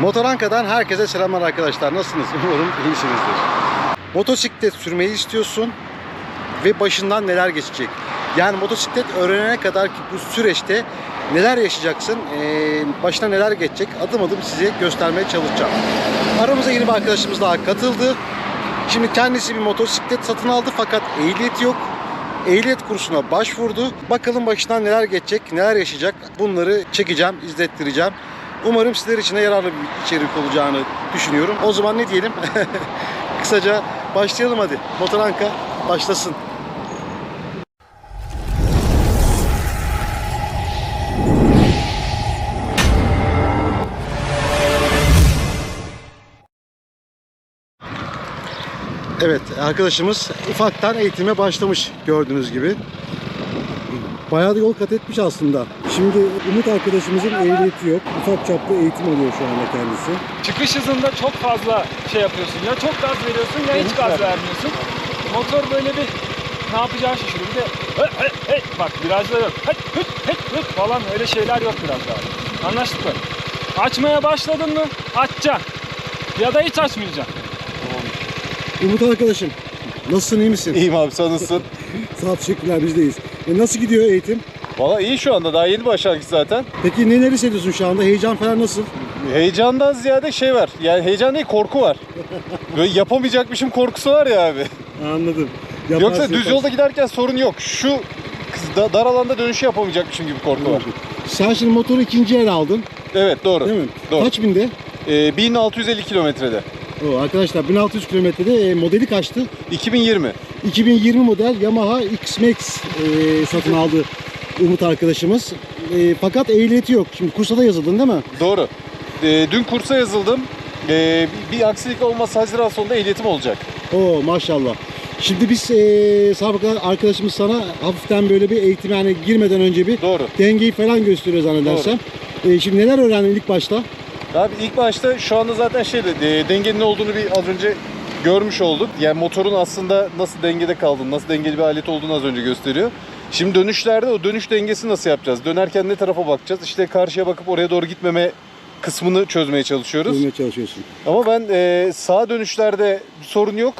Motoranka'dan herkese selamlar arkadaşlar. Nasılsınız? Umarım iyisinizdir. Motosiklet sürmeyi istiyorsun ve başından neler geçecek? Yani motosiklet öğrenene kadar ki bu süreçte neler yaşayacaksın, ee, başına neler geçecek adım adım size göstermeye çalışacağım. Aramıza yeni bir arkadaşımız daha katıldı. Şimdi kendisi bir motosiklet satın aldı fakat ehliyet yok. Ehliyet kursuna başvurdu. Bakalım başından neler geçecek, neler yaşayacak bunları çekeceğim, izlettireceğim. Umarım sizler için de yararlı bir içerik olacağını düşünüyorum. O zaman ne diyelim? Kısaca başlayalım hadi. Motoranka başlasın. Evet arkadaşımız ufaktan eğitime başlamış gördüğünüz gibi. Bayağı da yol kat etmiş aslında. Şimdi Umut arkadaşımızın ehliyeti yok. Ufak çaplı eğitim alıyor şu anda kendisi. Çıkış hızında çok fazla şey yapıyorsun. Ya çok gaz veriyorsun ya hiç gaz vermiyorsun. Motor böyle bir ne yapacağını şaşırıyor. Bir de hey, hey, hey, bak virajda yok. Hey, hıt, hey, hıt falan öyle şeyler yok biraz daha. Anlaştık mı? Açmaya başladın mı açacaksın. Ya da hiç açmayacaksın. Umut arkadaşım nasılsın iyi misin? İyiyim abi sen nasılsın? Sağ ol teşekkürler bizdeyiz. E, nasıl gidiyor eğitim? Valla iyi şu anda daha yeni başlangıç zaten. Peki neler hissediyorsun şu anda? Heyecan falan nasıl? Heyecandan ziyade şey var. Yani heyecan değil korku var. Böyle yapamayacakmışım korkusu var ya abi. Anladım. Yoksa Yaparsın, düz yaparsın. yolda giderken sorun yok. Şu da- dar alanda dönüşü yapamayacakmışım gibi korku var. Sen şimdi motoru ikinci el aldın Evet doğru. değil mi? Doğru. Kaç binde? Ee, 1650 kilometrede. Oo, arkadaşlar 1600 kilometrede e, modeli kaçtı? 2020. 2020 model Yamaha X-Max e, satın aldı Umut arkadaşımız. E, fakat ehliyeti yok. Şimdi kursa da yazıldın değil mi? Doğru. Ee, dün kursa yazıldım. Ee, bir aksilik olmazsa Haziran sonunda ehliyetim olacak. Oo maşallah. Şimdi biz e, sabıka arkadaşımız sana hafiften böyle bir eğitim yani girmeden önce bir Doğru. dengeyi falan gösteriyor zannedersem. E, şimdi neler öğrendin ilk başta? Abi ilk başta şu anda zaten şeyde e, dengenin ne olduğunu bir az önce görmüş olduk. Yani motorun aslında nasıl dengede kaldığını, nasıl dengeli bir alet olduğunu az önce gösteriyor. Şimdi dönüşlerde o dönüş dengesi nasıl yapacağız? Dönerken ne tarafa bakacağız? İşte karşıya bakıp oraya doğru gitmeme kısmını çözmeye çalışıyoruz. Çözmeye çalışıyorsun. Ama ben e, sağa dönüşlerde bir sorun yok.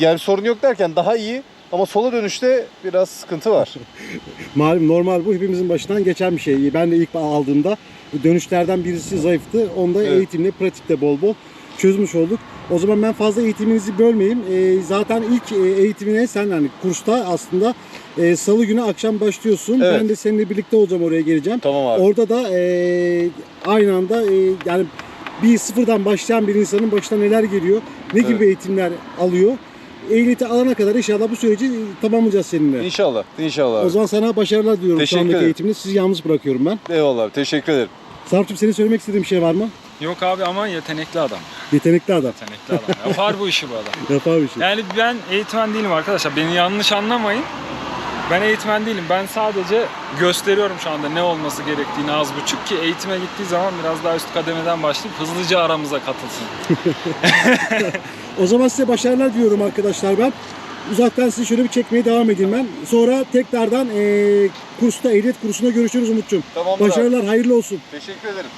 Yani sorun yok derken daha iyi. Ama sola dönüşte biraz sıkıntı var. Malum normal bu hepimizin başından geçen bir şey. Ben de ilk aldığımda dönüşlerden birisi zayıftı. Onda Evet. eğitimle, pratikte bol bol çözmüş olduk. O zaman ben fazla eğitiminizi bölmeyeyim. Ee, zaten ilk e, eğitimine sen hani kursta aslında e, salı günü akşam başlıyorsun. Evet. Ben de seninle birlikte olacağım oraya geleceğim. Tamam abi. Orada da e, aynı anda e, yani bir sıfırdan başlayan bir insanın başına neler geliyor, ne gibi Evet. eğitimler alıyor. Ehliyeti alana kadar inşallah bu süreci tamamlayacağız seninle. İnşallah. İnşallah. O zaman sana başarılar diliyorum şu Teşekkür andaki ederim. eğitimde. Sizi yalnız bırakıyorum ben. Eyvallah. Teşekkür ederim. Sarp'cığım senin söylemek istediğin bir şey var mı? Yok abi ama yetenekli adam. Yetenekli adam. Yetenekli adam. Yapar bu işi bu adam. Yapar bir şey. Yani ben eğitmen değilim arkadaşlar. Beni yanlış anlamayın. Ben eğitmen değilim. Ben sadece gösteriyorum şu anda ne olması gerektiğini az buçuk ki eğitime gittiği zaman biraz daha üst kademeden başlayıp hızlıca aramıza katılsın. O zaman size başarılar diliyorum arkadaşlar ben. Uzaktan sizi şöyle bir çekmeye devam edeyim ben. Sonra tekrardan eee kursta, ehliyet kursuna görüşürüz Umut'cum. Tamamdır abi. Başarılar, hayırlı olsun. Teşekkür ederim.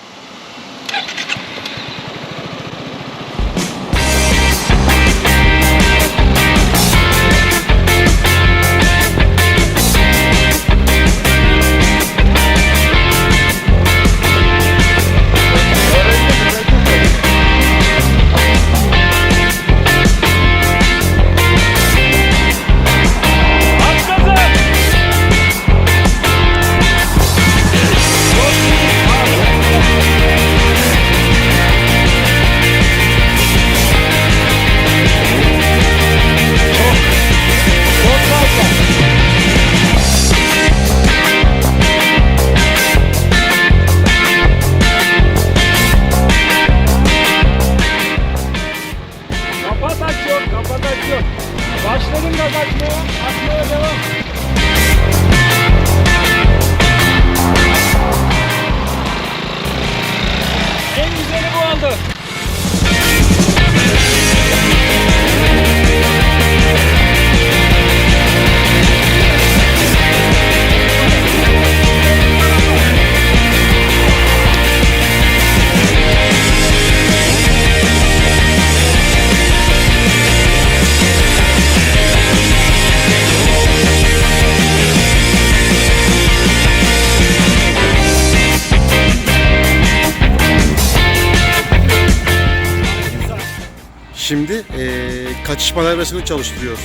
Şimdi eee kaçış manevrasını çalıştırıyoruz.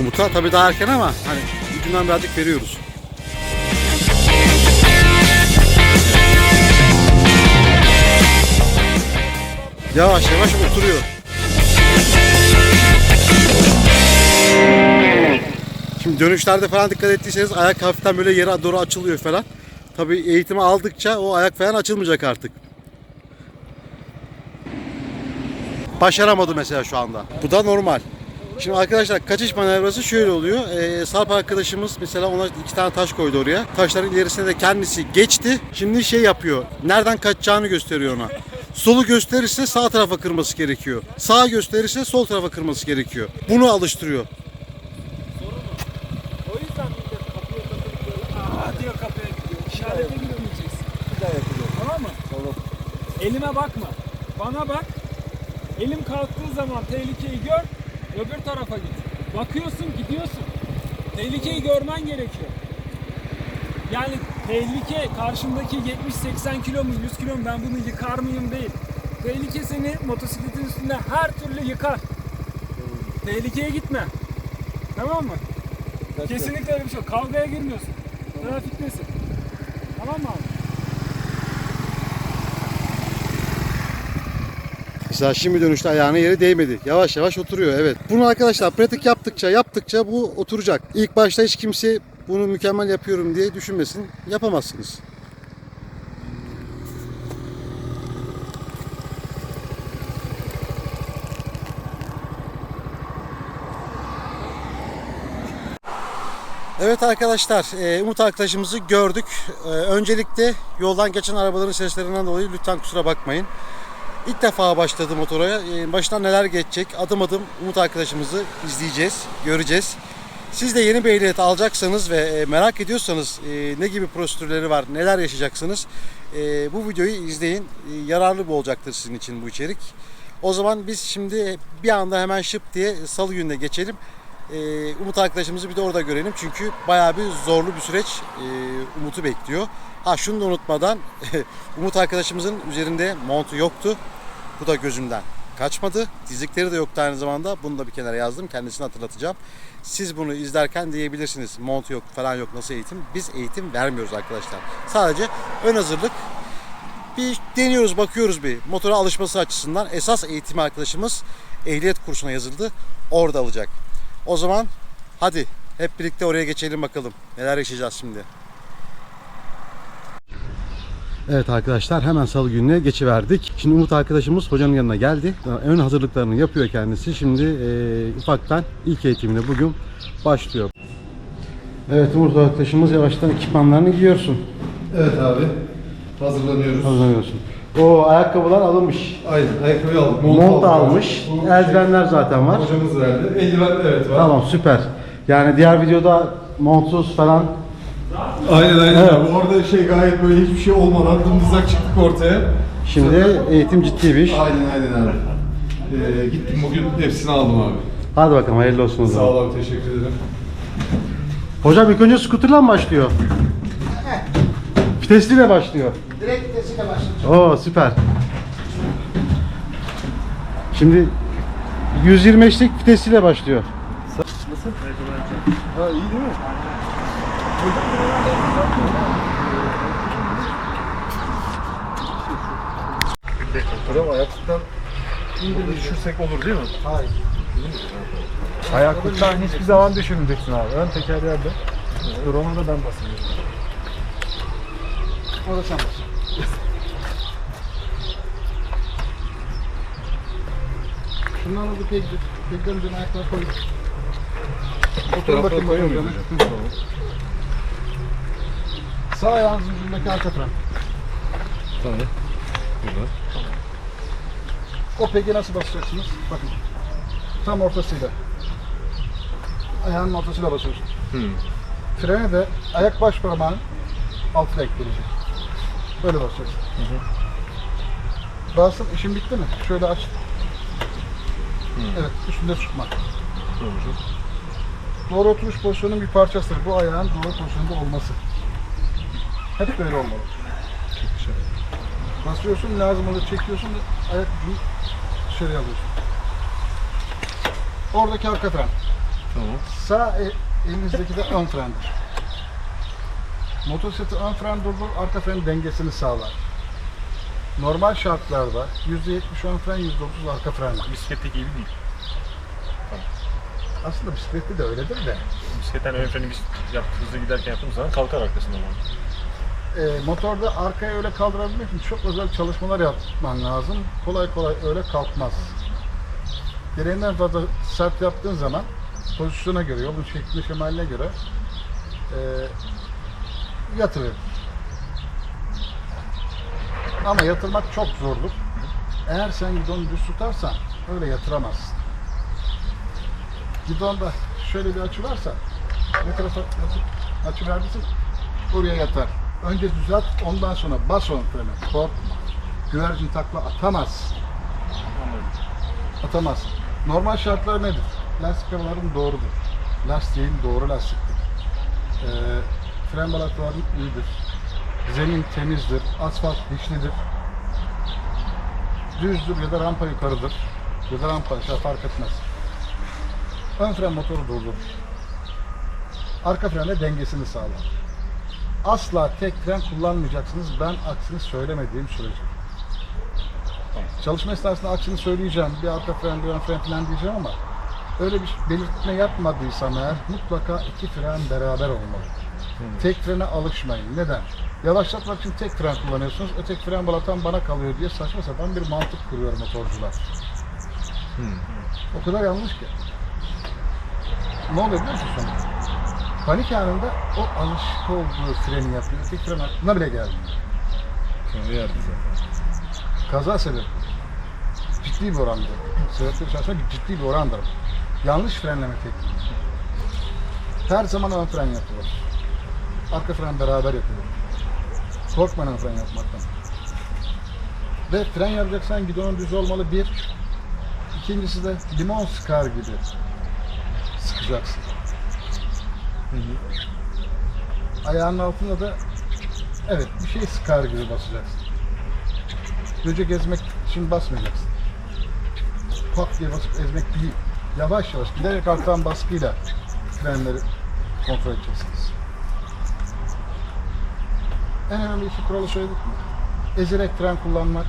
Umut'a tabii daha erken ama hani ucundan birazcık veriyoruz. Yavaş yavaş oturuyor. Şimdi dönüşlerde falan dikkat ettiyseniz ayak hafiften böyle yere doğru açılıyor falan. Tabii eğitimi aldıkça o ayak falan açılmayacak artık. Başaramadı mesela şu anda. Bu da normal. Şimdi arkadaşlar kaçış manevrası şöyle oluyor. Ee, Sarp arkadaşımız mesela ona iki tane taş koydu oraya. Taşların ilerisine de kendisi geçti. Şimdi şey yapıyor. Nereden kaçacağını gösteriyor ona. Solu gösterirse sağ tarafa kırması gerekiyor. Sağa gösterirse sol tarafa kırması gerekiyor. Bunu alıştırıyor. Elime bakma. Bana bak. Elim kalktığı zaman tehlikeyi gör. Öbür tarafa git. Bakıyorsun gidiyorsun. Tehlikeyi görmen gerekiyor. Yani tehlike karşımdaki 70-80 kilo mu 100 kilo mu ben bunu yıkar mıyım değil. Tehlike seni motosikletin üstünde her türlü yıkar. Tehlikeye gitme. Tamam mı? Kesinlikle öyle bir şey yok. Kavgaya girmiyorsun. Trafiktesin. Tamam mı abi? Mesela şimdi dönüşte ayağına yere değmedi. Yavaş yavaş oturuyor evet. Bunu arkadaşlar pratik yaptıkça yaptıkça bu oturacak. İlk başta hiç kimse bunu mükemmel yapıyorum diye düşünmesin. Yapamazsınız. Evet arkadaşlar, e, Umut arkadaşımızı gördük. E, Öncelikle yoldan geçen arabaların seslerinden dolayı lütfen kusura bakmayın. İlk defa başladı motora. E, Başından neler geçecek adım adım Umut arkadaşımızı izleyeceğiz, göreceğiz. Siz de yeni bir ehliyet alacaksanız ve e, merak ediyorsanız e, ne gibi prosedürleri var, neler yaşayacaksınız e, bu videoyu izleyin. Yararlı bir olacaktır sizin için bu içerik. O zaman biz şimdi bir anda hemen şıp diye salı gününe geçelim. Umut arkadaşımızı bir de orada görelim. Çünkü bayağı bir zorlu bir süreç Umut'u bekliyor. Ha şunu da unutmadan Umut arkadaşımızın üzerinde montu yoktu. Bu da gözümden kaçmadı. Dizlikleri de yoktu aynı zamanda. Bunu da bir kenara yazdım. Kendisini hatırlatacağım. Siz bunu izlerken diyebilirsiniz. Mont yok falan yok nasıl eğitim? Biz eğitim vermiyoruz arkadaşlar. Sadece ön hazırlık bir deniyoruz bakıyoruz bir motora alışması açısından esas eğitimi arkadaşımız ehliyet kursuna yazıldı orada alacak. O zaman hadi hep birlikte oraya geçelim bakalım neler yaşayacağız şimdi. Evet arkadaşlar hemen salı gününe geçiverdik. Şimdi Umut arkadaşımız hocanın yanına geldi. Ön hazırlıklarını yapıyor kendisi. Şimdi e, ufaktan ilk eğitimine bugün başlıyor. Evet Umut arkadaşımız yavaştan ekipmanlarını giyiyorsun. Evet abi. Hazırlanıyoruz. Hazırlanıyorsun. O ayakkabılar alınmış. Aynen. Ayakkabıyı aldık. Mont da almış. Eldivenler zaten var. Hocamız verdi. Eldiven evet var. Tamam süper. Yani diğer videoda montsuz falan Aynen aynen. Evet. abi. Orada şey gayet böyle hiçbir şey olmadan dımdızlak çıktık ortaya. şimdi eğitim ciddi bir iş. Aynen aynen abi. Ee, gittim bugün hepsini aldım abi. Hadi bakalım hayırlı olsun o Sağ zaman. ol abi teşekkür ederim. Hocam ilk önce scooter'la mı başlıyor? Vitesliyle başlıyor. Direkt vitesiyle başlayacağım. Oo süper. Şimdi 125'lik vitesiyle başlıyor. Ha iyi değil mi? Hocam ayaklıktan indir düşürsek olur değil mi? Hayır. Ayaklıktan hiçbir zaman düşünmeyeceksin abi. Ön teker yerde. Dur ona da ben basayım. Orada sen bas. Şundan da pek peklerin üzerine ayakları koy. Oturun bakayım koyuyor muyuz Hı. Sağ ayağınızın ucundaki arka taraf. Tamam. Burada. O peki nasıl basacaksınız? Bakın. Tam ortasıyla. Ayağının ortasıyla basıyorsun. Hmm. Frene de ayak baş parmağın altına ekleyecek. Böyle basacaksın. Bastın, işin bitti mi? Şöyle aç. Evet, üstünde tutma. Doğru oturuş pozisyonunun bir parçasıdır. Bu ayağın doğru pozisyonda olması. Hep böyle olmalı. Basıyorsun, lazım olur çekiyorsun, ayak ucunu dışarıya alıyorsun. Oradaki arka fren. Tamam. Sağ el, elinizdeki de ön frendir. Motosikleti ön fren durdur, arka fren dengesini sağlar. Normal şartlarda %70 ön fren, %30 arka fren. Bisiklette gibi değil. Aslında bisiklette de öyledir de. Bisikletten ön freni biz yap, hızlı giderken yaptığımız zaman kalkar arkasından ama. E, motorda arkaya öyle kaldırabilmek için çok özel çalışmalar yapman lazım. Kolay kolay öyle kalkmaz. Gereğinden fazla sert yaptığın zaman pozisyona göre, yolun şekline şemaline göre e, yatırır. Ama yatırmak çok zordur. Eğer sen gidonu düz tutarsan öyle yatıramazsın. Gidonda şöyle bir açı varsa ne tarafa açı, verdiysen oraya yatar. Önce düzelt, ondan sonra bas on frene. Korkma. Güvercin takla atamaz. Atamaz. Normal şartlar nedir? Lastik havaların doğrudur. Lastiğin doğru lastiktir. Ee, fren balataların iyidir. Zemin temizdir. Asfalt dişlidir. Düzdür ya da rampa yukarıdır. Ya da rampa aşağı fark etmez. Ön fren motoru durdurur. Arka frenle dengesini sağlar. Asla tek fren kullanmayacaksınız ben aksini söylemediğim sürece. Çalışma esnasında aksini söyleyeceğim. Bir arka fren, bir ön fren falan diyeceğim ama öyle bir belirtme yapmadıysam eğer mutlaka iki fren beraber olmalı. Tek frene alışmayın. Neden? Yavaşlatmak için tek fren kullanıyorsunuz. Öteki fren balatan bana kalıyor diye saçma sapan bir mantık kuruyor motorcular. O kadar yanlış ki. Ne oluyor biliyor musun? Panik anında o alışık olduğu freni yapıyor. Tek fren aklına bile gelmiyor. Sonra yerde zaten. Kaza sebebi. Ciddi bir orandır. Sebepleri çalışmak ciddi bir orandır. Yanlış frenleme tekniği. Her zaman ön fren yapılır. Arka fren beraber yapılır. Korkmayın ön fren yapmaktan. Ve fren yapacaksan gidonun düz olmalı bir. İkincisi de limon sıkar gibi sıkacaksın. Ayağının altında da evet bir şey sıkar gibi basacaksın. Göce gezmek için basmayacaksın. Pat diye basıp ezmek değil. Yavaş yavaş giderek artan baskıyla frenleri kontrol edeceksiniz. En önemli iki kuralı söyledik mi? Ezerek fren kullanmak,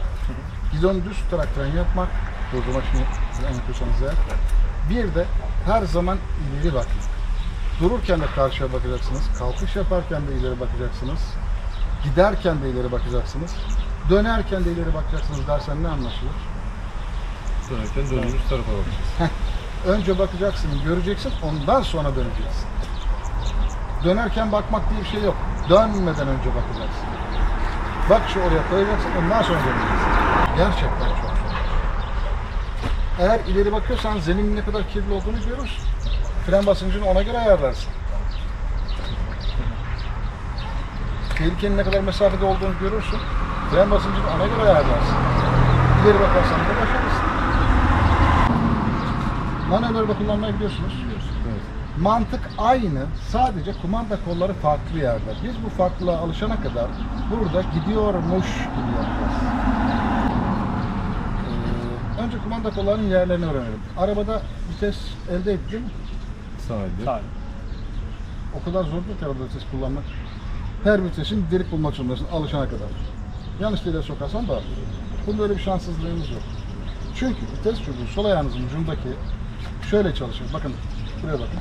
gidonu düz tutarak fren yapmak, durdurmak için yapıyorsanız eğer. Bir de her zaman ileri bakmak. Dururken de karşıya bakacaksınız, kalkış yaparken de ileri bakacaksınız, giderken de ileri bakacaksınız, dönerken de ileri bakacaksınız dersen ne anlaşılır? Dönerken döndüğümüz tarafa bakacağız. Önce bakacaksın, göreceksin, ondan sonra döneceksin. Dönerken bakmak diye bir şey yok. Dönmeden önce bakacaksın. Bak şu oraya koyacaksın, ondan sonra döneceksin. Gerçekten çok zor. Eğer ileri bakıyorsan zeminin ne kadar kirli olduğunu görürsün. Fren basıncını ona göre ayarlarsın. Tehlikenin ne kadar mesafede olduğunu görürsün. Fren basıncını ona göre ayarlarsın. İleri bakarsan da başarırsın. Manevraları kullanmayı biliyorsunuz. Evet. Mantık aynı, sadece kumanda kolları farklı yerde. Biz bu farklılığa alışana kadar burada gidiyormuş gibi yapacağız. Ee, önce kumanda kollarının yerlerini öğrenelim. Arabada vites elde ettim. Sağ ol. O kadar zor değil ki arabada vites kullanmak. Her vitesin delik bulmak zorundasın alışana kadar. Yanlış deliğe sokarsan da bunda öyle bir şanssızlığınız yok. Çünkü vites çubuğu sol ayağınızın ucundaki şöyle çalışır. Bakın buraya bakın.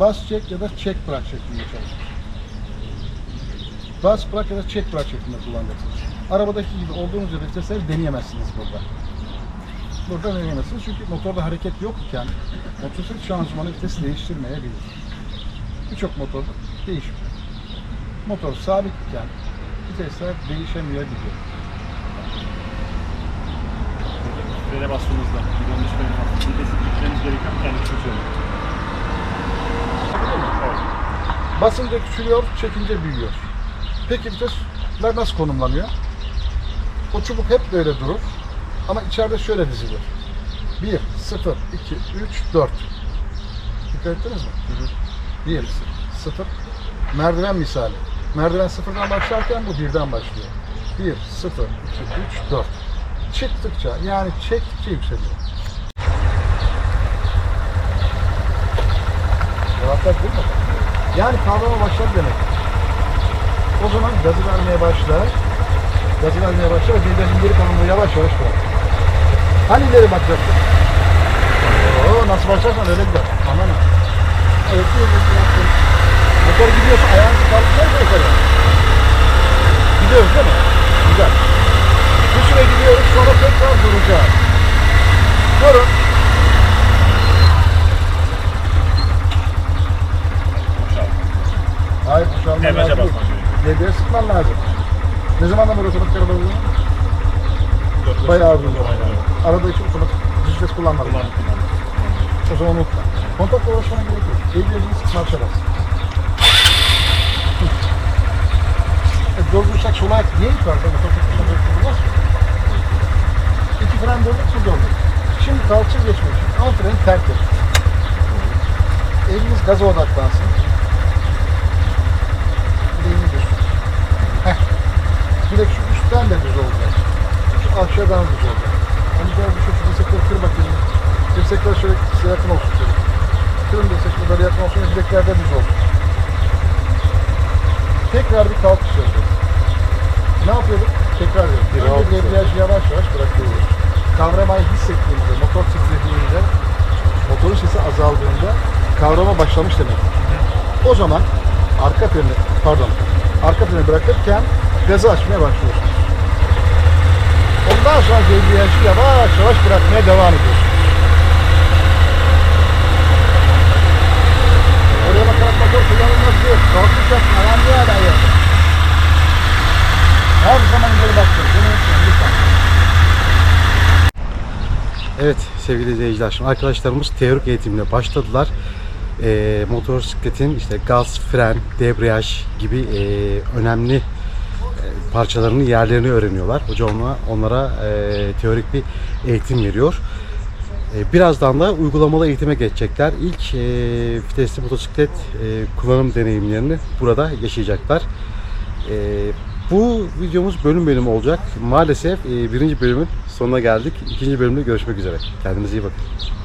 Bas çek ya da çek bırak şeklinde çalışır. Bas bırak ya da çek bırak şeklinde kullanacaksınız. Arabadaki gibi olduğunuz yerde vitesleri deneyemezsiniz burada. Burada deneyemezsiniz çünkü motorda hareket yok iken motosiklet şanzımanı vitesi değiştirmeyebilir. Birçok motorda değişmiyor. Motor sabit iken vitesler değişemeyebiliyor. Frene bastığımızda, gidon düşmeyi vitesi gitmemiz gerekiyor mu? Kendi söylüyorum. Basınca küçülüyor, çekince büyüyor. Peki vitesler nasıl konumlanıyor? O çubuk hep böyle durur. Ama içeride şöyle dizilir. 1, 0, 2, 3, 4. Dikkat ettiniz mi? 1, 0. Merdiven misali. Merdiven sıfırdan başlarken bu birden başlıyor. 1, 0, 2, 3, 4. Çıktıkça yani çektikçe yükseliyor. Rahatlar değil mi? Yani kavrama başladı demek. O zaman gazı vermeye başlar. Gazı vermeye başlar ve debriyajın geri kalanını yavaş yavaş bırak. Hani ileri bakacaksın? Oo, nasıl başlarsan öyle gider. Aman ha. Evet. Motor gidiyorsa ayağını kaldırıyorsa yukarı. Gidiyoruz değil mi? Güzel. Bir süre gidiyoruz sonra tekrar duracağız. Durun. Hayır Debriyaja lazım. Devreye sıkman lazım. Ne zamandan araba kullanıyorsun? Bayağı zaman. Arada hiç otomatik düz kullanmadım. O zaman unutma. Kontakla uğraşmana gerek yok. Sık marşa bas. Hı. E, doldursak sola ayak niye? Motor tek başına böyle durmaz mı? İki fren dolduk, su dolduk. Şimdi kalça geçmek için alt freni terk et. Eliniz gaza odaklansın. Bileğini düz. Heh. Bilek şu üstten de düz olacak. Aşağıdan düz olacak. Hani gel bir şu dirsekleri kır bakayım. Dirsekler şöyle size yakın olsun şöyle. Kırın dirsekleri böyle yakın olsun. Bilekler de düz olsun. Tekrar bir kalkış yapıyoruz. Ne yapıyorduk? Tekrar yapıyoruz. Bir Önce debriyajı yavaş yavaş bırakıyoruz. Kavramayı hissettiğimizde, motor titrediğinde, motorun sesi azaldığında kavrama başlamış demek. O zaman arka freni, pardon, arka freni bırakırken gazı açmaya başlıyorsunuz. Ondan sonra debriyajı yavaş yavaş bırakmaya devam ediyorsunuz. Oraya bakarak motor. Kalkış yapma, ayağın niye hala yok? Her zaman ileri baktın. Bunu lütfen. Evet sevgili izleyiciler şimdi arkadaşlarımız teorik eğitimine başladılar. Ee, motosikletin işte gaz, fren, debriyaj gibi e, önemli e, parçalarını, yerlerini öğreniyorlar. Hoca ona, onlara e, teorik bir eğitim veriyor. E, birazdan da uygulamalı eğitime geçecekler. İlk e, vitesli motosiklet e, kullanım deneyimlerini burada yaşayacaklar. E, bu videomuz bölüm bölüm olacak. Maalesef e, birinci bölümün sonuna geldik. İkinci bölümde görüşmek üzere. Kendinize iyi bakın.